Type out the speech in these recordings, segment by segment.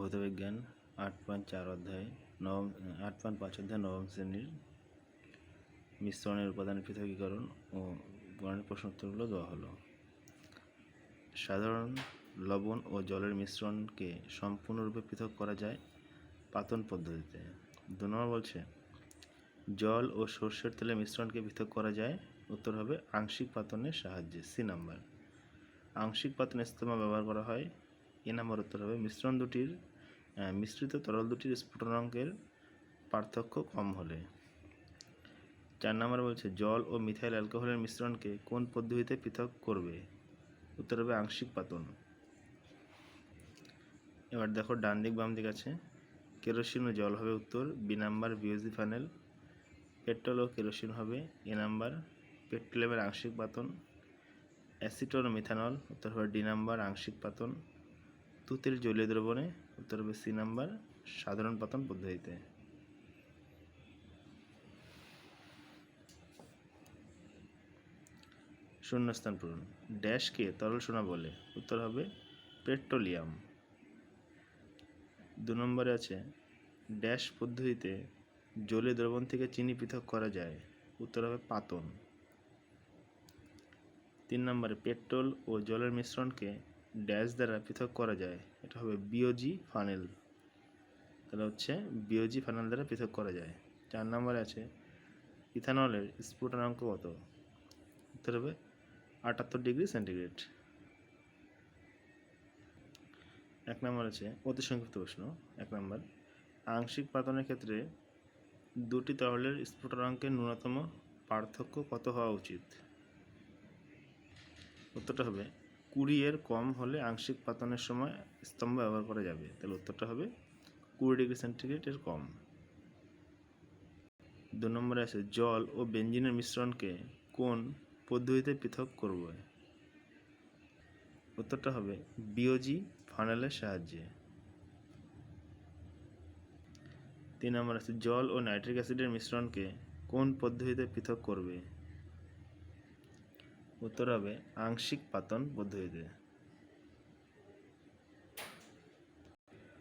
ভৌতবিজ্ঞান আট পয়েন্ট চার অধ্যায় নবম, আট পয়েন্ট পাঁচ অধ্যায় নবম শ্রেণির মিশ্রণের উপাদানের পৃথকীকরণ ও গণের প্রশ্ন উত্তরগুলো দেওয়া হলো। সাধারণ লবণ ও জলের মিশ্রণকে সম্পূর্ণরূপে পৃথক করা যায় পাতন পদ্ধতিতে। দু নম্বর বলছে, জল ও সর্ষের তেলের মিশ্রণকে পৃথক করা যায়। উত্তর হবে আংশিক পাতনের সাহায্যে, সি নাম্বার। আংশিক পাতনের ইস্তমা ব্যবহার করা হয়। এ নাম্বার উত্তর হবে মিশ্রণ দুটির মিশ্রিত তরল দুটির স্ফুটনাঙ্কের পার্থক্য কম হলে। চার নম্বর বলছে, জল ও মিথাইল অ্যালকোহলের মিশ্রণকে কোন পদ্ধতিতে পৃথক করবে? উত্তর হবে আংশিক পাতন। এবার দেখো ডান দিক, বাম দিক আছে। কেরোসিন ও জল হবে উত্তর, বি নাম্বার বিওজি ফানেল। পেট্রোল ও কেরোসিন হবে এ নাম্বার। পেট্রোলিয়ামের আংশিক পাতন। অ্যাসিটন ও মিথানল, উত্তর হবে ডি নাম্বার আংশিক পাতন। তুতের জলীয় দ্রবণে উত্তর হবে সি নাম্বার, সাধারণ পাতন পদ্ধতিতে। শূন্যস্থান পূরণ। ড্যাশকে তরল সোনা বলে, উত্তর হবে পেট্রোলিয়াম। দু নম্বরে আছে, ড্যাশ পদ্ধতিতে জলীয় দ্রবণ থেকে চিনি পৃথক করা যায়, উত্তর হবে পাতন। তিন নম্বরে, পেট্রোল ও জলের মিশ্রণকে ড্যাশ দ্বারা পৃথক করা যায়, এটা হবে বিওজি ফানেল তাহলে হচ্ছে বিওজি ফানেল দ্বারা পৃথক করা যায়। চার নম্বরে আছে ইথানলের স্ফুটনাঙ্ক কত? উত্তর হবে আটাত্তর ডিগ্রি সেন্টিগ্রেড এক নম্বর আছে, অতি সংক্ষিপ্ত প্রশ্ন, এক নম্বর, আংশিক পাতনের ক্ষেত্রে দুটি তরলের স্ফুটনাঙ্কের ন্যূনতম পার্থক্য কত হওয়া উচিত? উত্তরটা হবে কুড়ি এর কম হলে আংশিক পাতনের সময় স্তম্ভ ব্যবহার করা যাবে। তাহলে উত্তরটা হবে কুড়ি ডিগ্রি সেন্টিগ্রেড এর কম। দু নম্বরে আছে, জল ও বেঞ্জিনের মিশ্রণকে কোন পদ্ধতিতে পৃথক করব? উত্তরটা হবে বিওজি ফানেলের সাহায্যে। তিন নম্বর আছে, জল ও নাইট্রিক অ্যাসিডের মিশ্রণকে কোন পদ্ধতিতে পৃথক করবে? উত্তর হবে আংশিক পাতন পদ্ধতিতে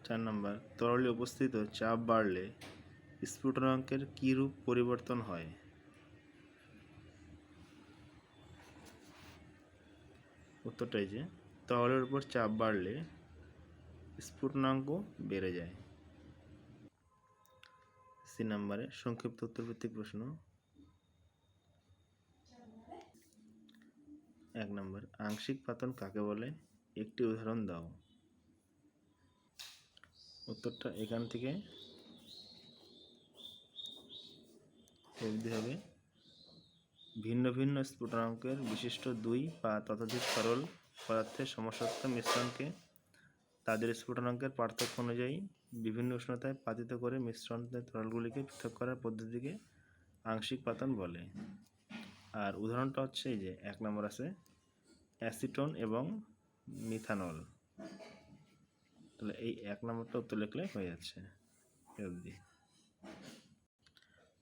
চার নম্বর, তরলে উপস্থিত চাপ বাড়লে স্ফুটনাঙ্কের কী রূপ পরিবর্তন হয়? উত্তরটা এই যে, তরলের উপর চাপ বাড়লে স্ফুটনাঙ্ক বেড়ে যায়। সি নাম্বারে, সংক্ষিপ্ত উত্তর প্রশ্ন। এক নম্বর, আংশিক পাতন কাকে বলে? একটি উদাহরণ দাও। উত্তরটা এখান থেকে হবে। ভিন্ন ভিন্ন স্ফুটনাঙ্কের বিশিষ্ট দুই বা ততোধিক তরল পদার্থের সমসত্ব মিশ্রণকে তাদের স্ফুটনাঙ্কের পার্থক্য অনুযায়ী বিভিন্ন উষ্ণতায় পাতিত করে মিশ্রণের তরলগুলিকে পৃথক করার পদ্ধতিকে আংশিক পাতন বলে। আর উদাহরণটা হচ্ছে এই যে, এক নম্বর আছে। অ্যাসিটন এবং মিথানল। তাহলে এই এক নম্বরটা উত্তর লিখলে হয়ে যাচ্ছে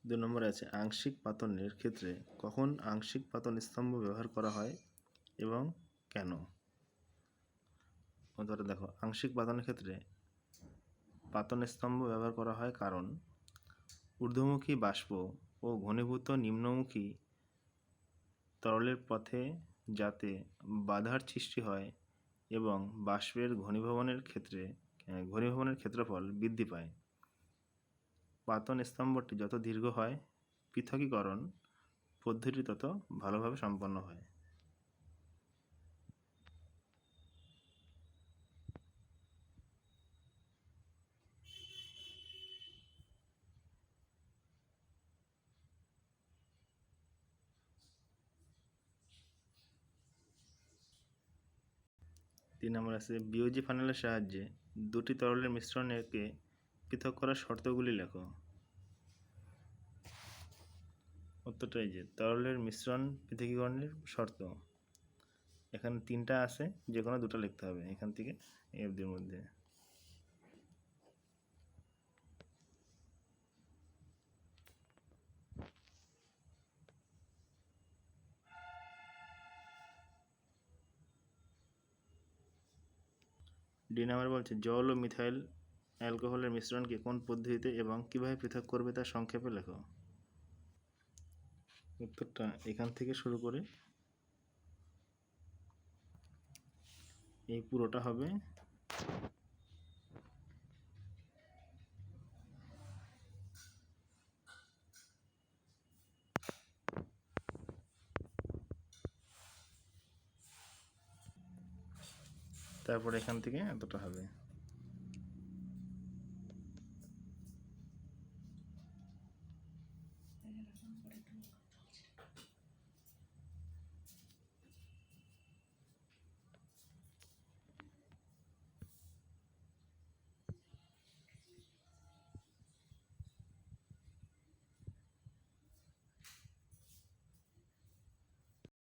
দু নম্বরে আছে, আংশিক পাতনের ক্ষেত্রে কখন আংশিক পাতন স্তম্ভ ব্যবহার করা হয় এবং কেন? ধরে দেখো, আংশিক পাতনের ক্ষেত্রে পাতন স্তম্ভ ব্যবহার করা হয় কারণ ঊর্ধ্বমুখী বাষ্প ও ঘনীভূত নিম্নমুখী তরলের পথে যাতে বাধার সৃষ্টি হয় এবং বাষ্পের ঘনীভবনের ক্ষেত্রে ঘনীভবনের ক্ষেত্রফল বৃদ্ধি পায়। পাতন স্তম্ভটি যত দীর্ঘ হয়, পৃথকীকরণ পদ্ধতি তত ভালোভাবে সম্পন্ন হয়। তিন নম্বর আছে বিওজি ফানেলের সাহায্যে দুটি তরলের মিশ্রণকে পৃথক করার শর্তগুলি লেখো। উত্তরটা এই যে, তরলের মিশ্রণ পৃথকীকরণের শর্ত। এখানে তিনটা আছে যে কোনো দুটো লিখতে হবে এখান থেকে অবধির মধ্যে। ডি নাম্বার বলছে, জল ও মিথাইল অ্যালকোহলের মিশ্রণকে কোন পদ্ধতিতে এবং কীভাবে পৃথক করবে তা সংক্ষেপে লেখো। উত্তরটা এখান থেকে শুরু করে এই পুরোটা হবে তারপর এখান থেকে এতটা হবে।